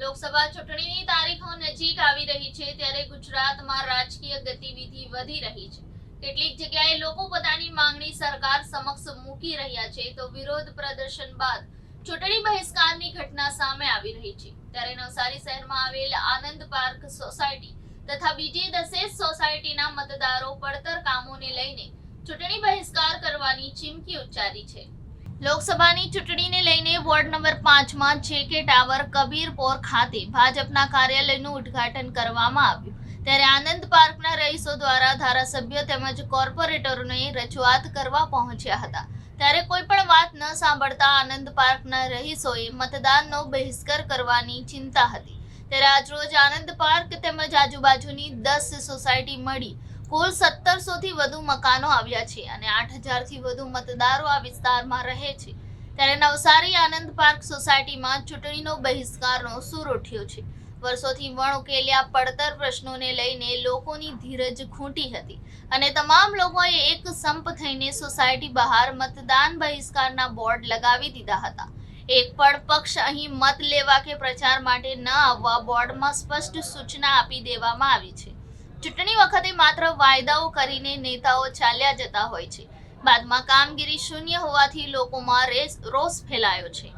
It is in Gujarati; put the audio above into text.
લોકસભા ચૂંટણીની તારીખો નજીક આવી રહી છે ત્યારે ગુજરાતમાં રાજકીય ગતિવિધિ વધી રહી છે. કેટલીક જગ્યાએ લોકો પોતાની માંગણી સરકાર સમક્ષ મૂકી રહ્યા છે તો વિરોધ પ્રદર્શન બાદ ચૂંટણી બહિષ્કારની ઘટના સામે આવી રહી છે. ત્યારે નવસારી શહેરમાં આવેલ આનંદ પાર્ક સોસાયટી તથા બીજી દસેજ સોસાયટીના મતદારો પડતર કામોને લઈને ચૂંટણી બહિષ્કાર કરવાની ચીમકી ઉચ્ચારી છે. લોકસભાની ચૂંટણીને લઈને વોર્ડ નંબર પાંચમાં જેકે ટાવર કબીરપોર ખાતે ભાજપના કાર્યાલયનું ઉદ્ઘાટન કરવામાં આવ્યું. ત્યારે આનંદ પાર્કના રહીશો દ્વારા ધારાસભ્ય તેમજ કોર્પોરેટરોને રજૂઆત કરવા પહોંચ્યા હતા. ત્યારે કોઈ પણ વાત ન સાંભળતા આનંદ પાર્કના રહીશોએ મતદાનનો બહિષ્કાર કરવાની ચિંતા હતી. ત્યારે આજરોજ આનંદ પાર્ક તેમજ આજુબાજુની દસ સોસાયટી મળી. કુલ સત્તરસો થી વધુ મકાનો આવ્યા છે અને આઠ હજારથી વધુ મતદારો આ વિસ્તારમાં રહે છે. ત્યારે નવસારી આનંદ પાર્ક સોસાયટીમાં ચૂંટણીનો બહિષ્કારનો સૂર ઉઠ્યો છે. વર્ષોથી વણ ઉકેલ્યા પડતર પ્રશ્નોને લઈને લોકોની ધીરજ ખૂંટી હતી અને તમામ લોકોએ એક સંપ થઈને સોસાયટી બહાર મતદાન બહિષ્કારના બોર્ડ લગાવી દીધા હતા. એક પણ પક્ષ અહીં મત લેવા કે પ્રચાર માટે ન આવવા બોર્ડમાં સ્પષ્ટ સૂચના આપી દેવામાં આવી છે. ચૂંટણી વખતે માત્ર વાયદાઓ કરીને નેતાઓ ચાલ્યા જતા હોય છે. બાદમાં કામગીરી શૂન્ય હોવાથી લોકોમાં રેસ, રોષ ફેલાયો છે.